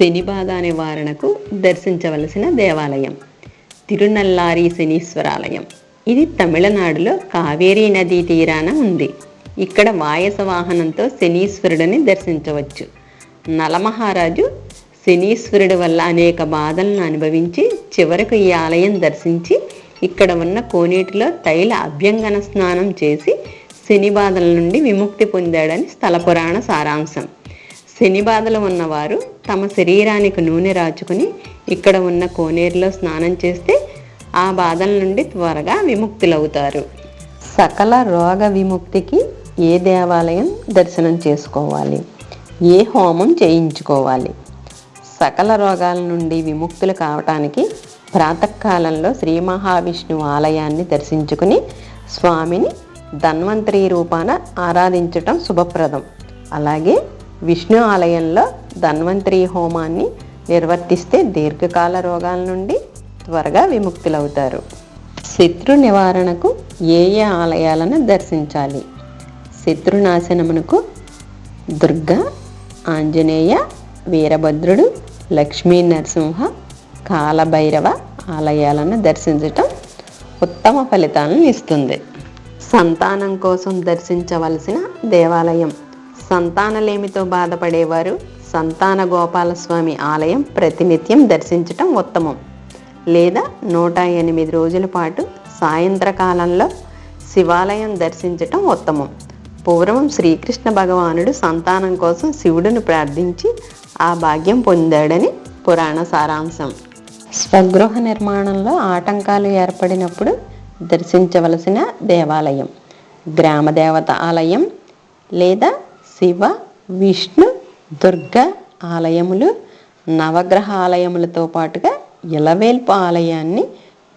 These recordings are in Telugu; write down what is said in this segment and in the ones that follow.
శని బాధ నివారణకు దర్శించవలసిన దేవాలయం. తిరునల్లారి శనీశ్వరాలయం. ఇది తమిళనాడులో కావేరీ నదీ తీరాన ఉంది. ఇక్కడ వాయస వాహనంతో శనీశ్వరుడిని దర్శించవచ్చు. నలమహారాజు శనీశ్వరుడి వల్ల అనేక బాధలను అనుభవించి చివరకు ఈ ఆలయం దర్శించి ఇక్కడ ఉన్న కోనేటిలో తైల అభ్యంగన స్నానం చేసి శని బాధల నుండి విముక్తి పొందాడని స్థల పురాణ సారాంశం. శని బాధలు ఉన్నవారు తమ శరీరానికి నూనె రాచుకుని ఇక్కడ ఉన్న కోనేరులో స్నానం చేస్తే ఆ బాధల నుండి త్వరగా విముక్తులవుతారు. సకల రోగ విముక్తికి ఏ దేవాలయం దర్శనం చేసుకోవాలి? ఏ హోమం చేయించుకోవాలి? సకల రోగాల నుండి విముక్తులు కావటానికి ప్రాతకాలంలో శ్రీ మహావిష్ణువు ఆలయాన్ని దర్శించుకుని స్వామిని ధన్వంతరి రూపాన ఆరాధించటం శుభప్రదం. అలాగే విష్ణు ఆలయంలో ధన్వంతరి హోమాన్ని నిర్వర్తిస్తే దీర్ఘకాల రోగాల నుండి త్వరగా విముక్తులవుతారు. శత్రు నివారణకు ఏ ఏ ఆలయాలను దర్శించాలి? శత్రునాశనమునకు దుర్గా ఆంజనేయ వీరభద్రుడు లక్ష్మీ నరసింహ కాలభైరవ ఆలయాలను దర్శించటం ఉత్తమ ఫలితాలను ఇస్తుంది. సంతానం కోసం దర్శించవలసిన దేవాలయం సంతానలేమితో బాధపడేవారు సంతాన గోపాలస్వామి ఆలయం ప్రతినిత్యం దర్శించటం ఉత్తమం. లేదా నూట ఎనిమిది రోజుల పాటు సాయంత్రకాలంలో శివాలయం దర్శించటం ఉత్తమం. పూర్వం శ్రీకృష్ణ భగవానుడు సంతానం కోసం శివుడిని ప్రార్థించి ఆ భాగ్యం పొందాడని పురాణ సారాంశం. స్వగృహ నిర్మాణంలో ఆటంకాలు ఏర్పడినప్పుడు దర్శించవలసిన దేవాలయం గ్రామదేవత ఆలయం లేదా శివ విష్ణు దుర్గ ఆలయములు నవగ్రహ ఆలయములతో పాటుగా ఇలవేల్పు ఆలయాన్ని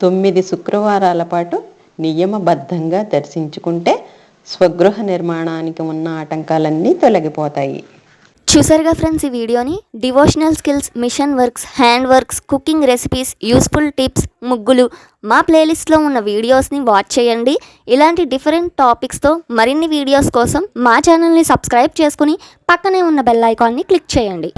తొమ్మిది శుక్రవారాల పాటు నియమబద్ధంగా దర్శించుకుంటే స్వగృహ నిర్మాణానికి ఉన్న ఆటంకాలన్నీ తొలగిపోతాయి. చూసారుగా ఫ్రెండ్స్ ఈ వీడియోని? Devotional skills machine works hand works cooking recipes useful tips ముగ్గులు. మా ప్లేలిస్ట్లో ఉన్న వీడియోస్ని వాచ్ చేయండి. ఇలాంటి డిఫరెంట్ టాపిక్స్తో మరిన్ని వీడియోస్ కోసం మా ఛానల్ని సబ్స్క్రైబ్ చేసుకుని పక్కనే ఉన్న బెల్ ఐకాన్ని క్లిక్ చేయండి.